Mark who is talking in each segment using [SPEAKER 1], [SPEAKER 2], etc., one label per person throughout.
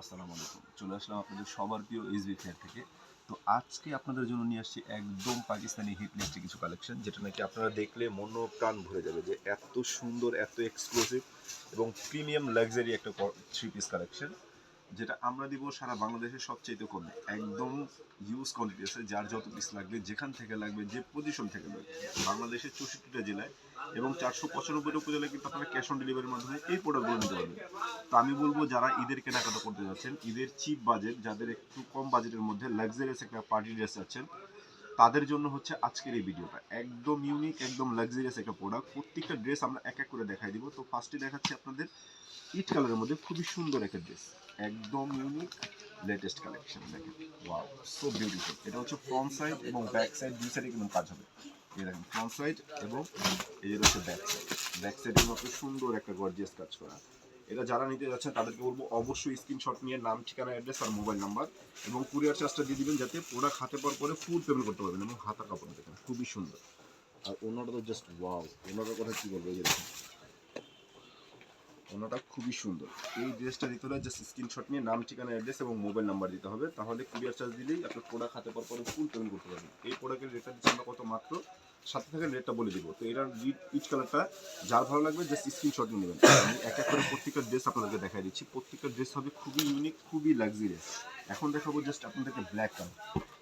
[SPEAKER 1] আসসালামু আলাইকুম চলে আসলাম আপনাদের সবার প্রিয় এসবি ফেয়ার থেকে। তো আজকে আপনাদের জন্য নিয়ে আসছি একদম পাকিস্তানি হিট লিস্টে কিছু কালেকশন যেটা নাকি আপনারা দেখলে মন প্রাণ ভরে যাবে যে এত সুন্দর, এত এক্সক্লুসিভ এবং প্রিমিয়াম লাক্সারি একটা থ্রি পিস কালেকশন যেটা আমরা দিব সারা বাংলাদেশের সবচেয়ে কম। একদম ইউজ কোয়ান্টিটি আছে, যার যত পিস লাগবে, যেখান থেকে লাগবে, যে পজিশন থেকে লাগবে। বাংলাদেশের চৌষট্টিটা জেলায় এবং চারশো পঁচানব্বইটা উপজেলায় কিন্তু আপনারা ক্যাশ অন ডেলিভারির মাধ্যমে এই প্রোডাক্টগুলো নিতে পারবেন। তো আমি বলব, যারা ঈদের কেনাকাটা করতে যাচ্ছেন, ঈদের চিপ বাজেট যাদের একটু কম বাজেটের মধ্যে লাক্সারিয়াস একটা পার্টি ড্রেস যাচ্ছেন তাদের জন্য হচ্ছে আজকের এই ভিডিওটা একদম ইউনিক একদম লাক্সারিয়াস একটা প্রোডাক্ট প্রত্যেকটা ড্রেস আমরা এক এক করে দেখাই দিব। তো ফার্স্টে দেখাচ্ছি আপনাদের ইট কালারের মধ্যে খুবই সুন্দর একটা ড্রেস একদম ইউনিক লেটেস্ট কালেকশন দেখেন। ওয়াও সো বিউটিফুল এটা হচ্ছে ফ্রন্ট সাইড এবং ব্যাক সাইড দুই সাইডে কিন্তু কাজ হবে। এই দেখেন ফ্রন্ট সাইড এবং এই হচ্ছে ব্যাক সাইড ব্যাক সাইডের মতো সুন্দর একটা গর্জিয়াস কাজ করা। এটা যারা নিতে যাচ্ছেন, তাদেরকে বলব অবশ্যই স্ক্রিনশট নিয়ে নাম, ঠিকানা অ্যাড্রেস আর মোবাইল নাম্বার এবং কুরিয়ার চার্জটা দিয়ে দিবেন যাতে প্রোডাক্ট হাতে পাওয়ার পরে ফুল পেমেন্ট করতে পারবেন এবং হাতার কাপড় দেখেন, খুবই সুন্দর। আর অন্যটা তো জাস্ট ওয়াও অন্যটার কথা কী বলব এই অন্যটা খুবই সুন্দর। এই ড্রেসটা দিতে হলে জাস্ট স্ক্রিনশট নিয়ে নাম, ঠিকানা অ্যাড্রেস এবং মোবাইল নাম্বার দিতে হবে। তাহলে কুরিয়ার চার্জ দিলেই আপনার প্রোডাক্ট হাতে পাওয়ার পরে ফুল পেমেন্ট করতে পারবেন। এই প্রোডাক্টের রেটটা দিচ্ছি আমরা কত মাত্র? সাথে থেকে রেটটা বলে দিব। তো এটার পিচ কালারটা যার ভালো লাগবে জাস্ট স্ক্রিনশট নিয়ে নেবেন। আমি এক এক করে প্রত্যেকটা ড্রেস আপনাদেরকে দেখাই দিচ্ছি। প্রত্যেকটা ড্রেস হবে খুবই ইউনিক খুবই লাক্সারিয়াস এখন দেখাবো জাস্ট আপনাদেরকে ব্ল্যাক কালার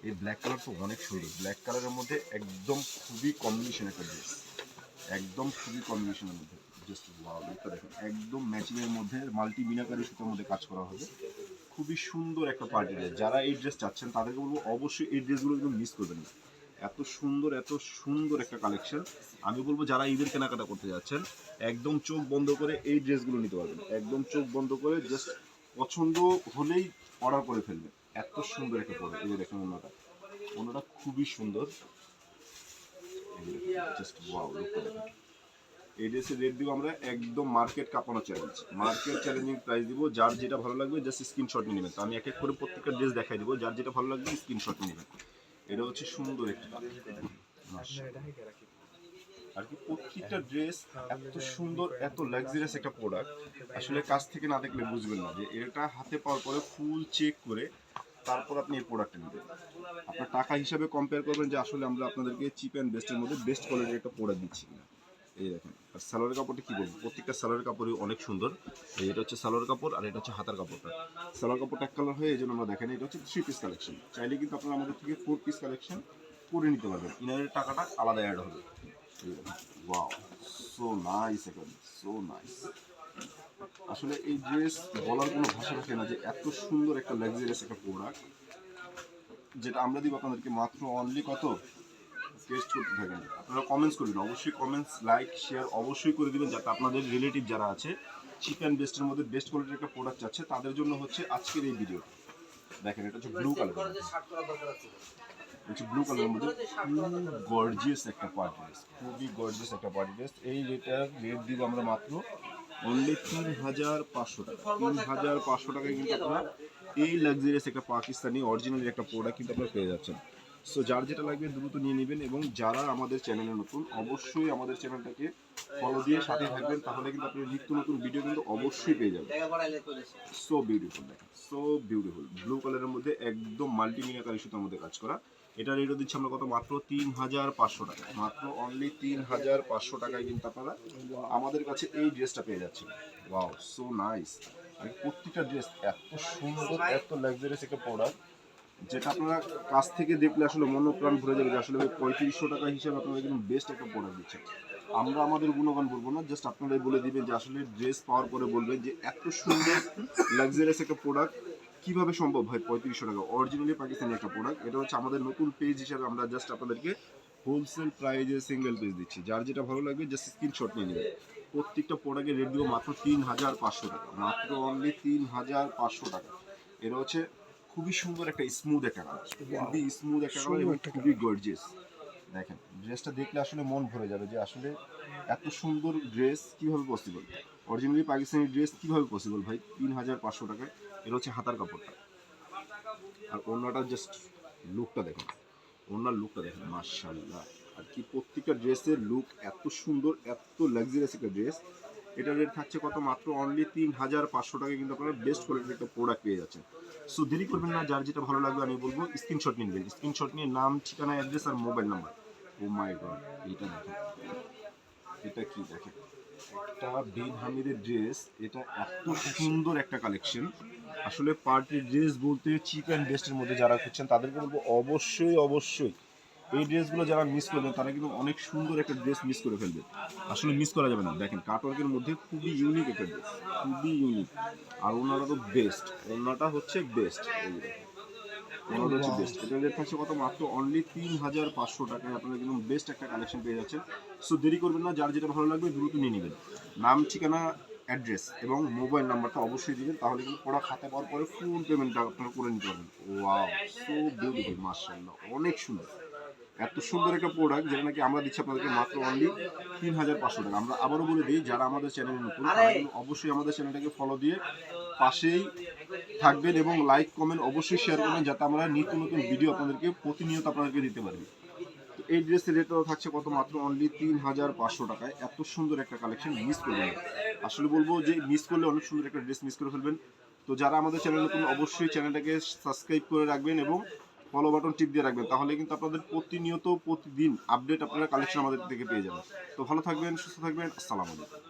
[SPEAKER 1] এই ব্ল্যাক কালার তো অনেক সুন্দর। ব্ল্যাক কালারের মধ্যে একদম খুবই কম্বিনেশন একটা ড্রেস একদম খুবই কম্বিনেশনের মধ্যে। জাস্ট ওয়াও লুকটা দেখেন একদম ম্যাচিং এর মধ্যে মাল্টি মিনাকারি সুতার মধ্যে কাজ করা হবে। খুবই সুন্দর একটা পার্টি ড্রেস যারা এই ড্রেস চাচ্ছেন, তাদেরকে বলব অবশ্যই এই ড্রেসগুলো কিন্তু মিস করবেন না। এত সুন্দর এত সুন্দর একটা কালেকশন আমি বলব, যারা ঈদের কেনাকাটা করতে যাচ্ছেন, একদম চোখ বন্ধ করে এই ড্রেসগুলো নিতে পারবেন। একদম চোখ বন্ধ করে জাস্ট পছন্দ হলেই অর্ডার করে ফেলবেন। এত সুন্দর একটা প্রোডাক্ট এই দেখেন অন্যটা অন্যটা খুবই সুন্দর। জাস্ট ওয়াও লুকটা দেখেন। এই ড্রেসের রেট দিব আমরা একদম মার্কেট কাঁপানো চ্যালেঞ্জ মার্কেট চ্যালেঞ্জিং প্রাইস দিব, যার যেটা ভালো লাগবে জাস্ট স্ক্রিনশট নিয়ে নেবেন। তো আমি এক এক করে প্রত্যেকটা ড্রেস দেখাই দিব, যার যেটা ভালো লাগবে স্ক্রিনশট নিয়ে নেবেন। এটা হচ্ছে সুন্দর একটা আর কি প্রত্যেকটা ড্রেস এত সুন্দর, এত লাক্সারিয়াস একটা প্রোডাক্ট আসলে কাছ থেকে না দেখলে বুঝবেন না যে এটা হাতে পাওয়ার পরে ফুল চেক করে তারপর আপনি এই প্রোডাক্টটা নেবেন। আপনার টাকা হিসাবে কম্পেয়ার করবেন যে আসলে আমরা আপনাদেরকে চিপ অ্যান্ড বেস্টের মধ্যে বেস্ট কোয়ালিটির একটা প্রোডাক্ট দিচ্ছি কিনা। এই দেখেন, আর সালোয়ার কাপড়টা কি বলব? প্রত্যেকটা সালোয়ার কাপড়ই অনেক সুন্দর। এটা হচ্ছে সালোয়ার কাপড় আর এটা হচ্ছে হাতার কাপড়টা। সালোয়ার কাপড়টা এক কালার হয়ে এই জন্য আমরা দেখেন এটা হচ্ছে থ্রি পিস কালেকশন চাইলে কিন্তু আপনারা আমাদের থেকে ফোর পিস কালেকশন করে নিতে পারবেন। ইনারের টাকাটা আলাদা অ্যাড হবে। ওয়াও সো নাইস একেবারে সো নাইস আসলে এই ড্রেস বলার কোনো ভাষা থাকে না যে এত সুন্দর একটা লাক্সারিয়াস একটা প্রোডাক্ট যেটা আমরা দিব আপনাদেরকে মাত্র অনলি কত? টেস্ট করতে থাকেন। আপনারা কমেন্টস করবেন অবশ্যই কমেন্টস লাইক শেয়ার অবশ্যই করে দিবেন যাতে আপনাদের রিলেটিভ যারা আছে চিকেন বেস্টের মধ্যে বেস্ট কোয়ালিটির একটা প্রোডাক্ট চাচ্ছে তাদের জন্য হচ্ছে আজকের এই ভিডিও দেখেন, এটা হচ্ছে ব্লু কালার হচ্ছে ব্লু কালারের মধ্যে গর্জিয়াস একটা পার্টি ড্রেস খুবই গর্জিয়াস একটা পার্টি ড্রেস এই রেটার রেট দিব আমরা মাত্র অনলি তিন হাজার পাঁচশো টাকা। তিন হাজার পাঁচশো টাকায় কিন্তু আপনারা এই লাক্সারিয়াস একটা পাকিস্তানি অরিজিনাল একটা প্রোডাক্ট কিন্তু আপনারা পেয়ে যাচ্ছেন। সো যার যেটা লাগবে দ্রুত নিয়ে নেবেন এবং যারা আমাদের চ্যানেলে নতুন, অবশ্যই আমাদের চ্যানেলটাকে ফলো দিয়ে সাথে থাকবেন, তাহলে কিন্তু আপনি নিত্য নতুন ভিডিও কিন্তু অবশ্যই পেয়ে যাবেন। সো বিউটিফুল দেখেন। সো বিউটিফুল ব্লু কালারের মধ্যে একদম মাল্টি মিনাকারি সুতার মধ্যে কাজ করা। এটা রেটও দিচ্ছি আমরা কত? মাত্র তিন হাজার পাঁচশো টাকা। মাত্র অনলি তিন হাজার পাঁচশো টাকায় কিন্তু আপনারা আমাদের কাছে এই ড্রেসটা পেয়ে যাচ্ছেন। ওয়াও সো নাইস প্রত্যেকটা ড্রেস এত সুন্দর, এত লাক্সারিয়াস একটা প্রোডাক্ট যেটা আপনারা কাছ থেকে দেখলে আসলে মনোপ্রাণ ভরে যাবে আসলে পঁয়ত্রিশশো টাকা হিসাবে আপনারা কিন্তু বেস্ট একটা প্রোডাক্ট দিচ্ছেন। আমরা আমাদের গুণগান বলব না জাস্ট আপনারাই বলে দিবেন যে আসলে ড্রেস পাওয়ার পরে বলবেন যে এত সুন্দর লাক্সারিয়াস একটা প্রোডাক্ট কীভাবে সম্ভব হয় পঁয়ত্রিশশো টাকা? অরিজিনালি পাকিস্তানি একটা প্রোডাক্ট এটা হচ্ছে আমাদের নতুন পেজ হিসাবে আমরা জাস্ট আপনাদেরকে হোলসেল প্রাইজে সিঙ্গেল পেজ দিচ্ছি। যার যেটা ভালো লাগবে জাস্ট স্ক্রিনশট নিয়ে নেবেন। প্রত্যেকটা প্রোডাক্টের রেট দিব মাত্র তিন হাজার পাঁচশো টাকা। মাত্র অনলি তিন হাজার পাঁচশো টাকা। এটা হচ্ছে খুবই সুন্দর একটা স্মুথ একটা কালার খুবই স্মুথ একটা কালার এবং খুবই গর্জিয়াস দেখেন ড্রেসটা দেখলে আসলে মন ভরে যাবে যে আসলে এত সুন্দর ড্রেস কীভাবে পসিবল অরিজিনালি পাকিস্তানি ড্রেস কীভাবে পসিবল ভাই? তিন হাজার পাঁচশো টাকায়। এটা হচ্ছে হাতার কাপড়টা। আর অন্যটা জাস্ট লুকটা দেখেন। ওনার লুকটা দেখেন মার্শাল্লাহ আর কি প্রত্যেকটা ড্রেসের লুক এত সুন্দর এত লাক্সারিয়াস একটা ড্রেস এটা রেট থাকছে কত? মাত্র অনলি তিন হাজার পাঁচশো টাকা কিন্তু আপনারা বেস্ট কোয়ালিটির একটা প্রোডাক্ট পেয়ে যাচ্ছেন। সো দেরি করবেন না, যার যেটা ভালো লাগবে আমি বলব স্ক্রিনশট নিয়ে নেবেন। স্ক্রিনশট নিয়ে নাম, ঠিকানা অ্যাড্রেস আর mobile number oh my God এটা দেখেন। এটা কি দেখেন? একটা বিন হামিদের ড্রেস এটা এত সুন্দর একটা কালেকশন আসলে পার্টির ড্রেস বলতে চিপ অ্যান্ড বেস্টের মধ্যে যারা খুঁজছেন, তাদেরকে বলব অবশ্যই অবশ্যই এই ড্রেসগুলো যারা মিস করবেন তারা কিন্তু অনেক সুন্দর একটা ড্রেস মিস করে ফেলবে। আসলে মিস করা যাবে না। দেখেন কাটওয়ার্কের মধ্যে খুবই ইউনিক একটা ড্রেস খুবই ইউনিক আর ওনারা তো বেস্ট ওনাটা হচ্ছে বেস্ট বেস্ট এটা রেট মাত্র অনলি তিন হাজার পাঁচশো টাকায় আপনারা কিন্তু বেস্ট একটা কালেকশন পেয়ে সো দেরি করবেন না। যার যেটা ভালো লাগবে, দ্রুত নিয়ে নাম, ঠিকানা অ্যাড্রেস এবং মোবাইল নাম্বারটা অবশ্যই দিবেন। তাহলে কিন্তু পরে ফুল পেমেন্টটা আপনারা করে নিতে সো অনেক সুন্দর। এত সুন্দর একটা প্রোডাক্ট যেটা নাকি আমরা দিচ্ছি আপনাদেরকে মাত্র অনলি তিন হাজার পাঁচশো টাকা। আমরা আবারও বলে দিই, যারা আমাদের চ্যানেলে নতুন অবশ্যই আমাদের চ্যানেলটাকে ফলো দিয়ে পাশেই থাকবেন এবং লাইক কমেন্ট অবশ্যই শেয়ার করবেন যাতে আমরা নিত্য নতুন ভিডিও আপনাদেরকে প্রতিনিয়ত আপনাদেরকে দিতে পারি। এই ড্রেসের রেটও থাকছে কত? মাত্র অনলি তিন হাজার পাঁচশো টাকায়। এত সুন্দর একটা কালেকশন মিস করবেন। আসলে বলব যে মিস করলে অনেক সুন্দর একটা ড্রেস মিস করে ফেলবেন। তো যারা আমাদের চ্যানেল নতুন, অবশ্যই চ্যানেলটাকে সাবস্ক্রাইব করে রাখবেন এবং ফলো বাটন টিপ দিয়ে রাখবেন। তাহলে কিন্তু আপনাদের প্রতিনিয়ত প্রতিদিন আপডেট আপনারা কালেকশন আমাদের থেকে পেয়ে যাবেন। তো ভালো থাকবেন, সুস্থ থাকবেন, আসসালামু আলাইকুম।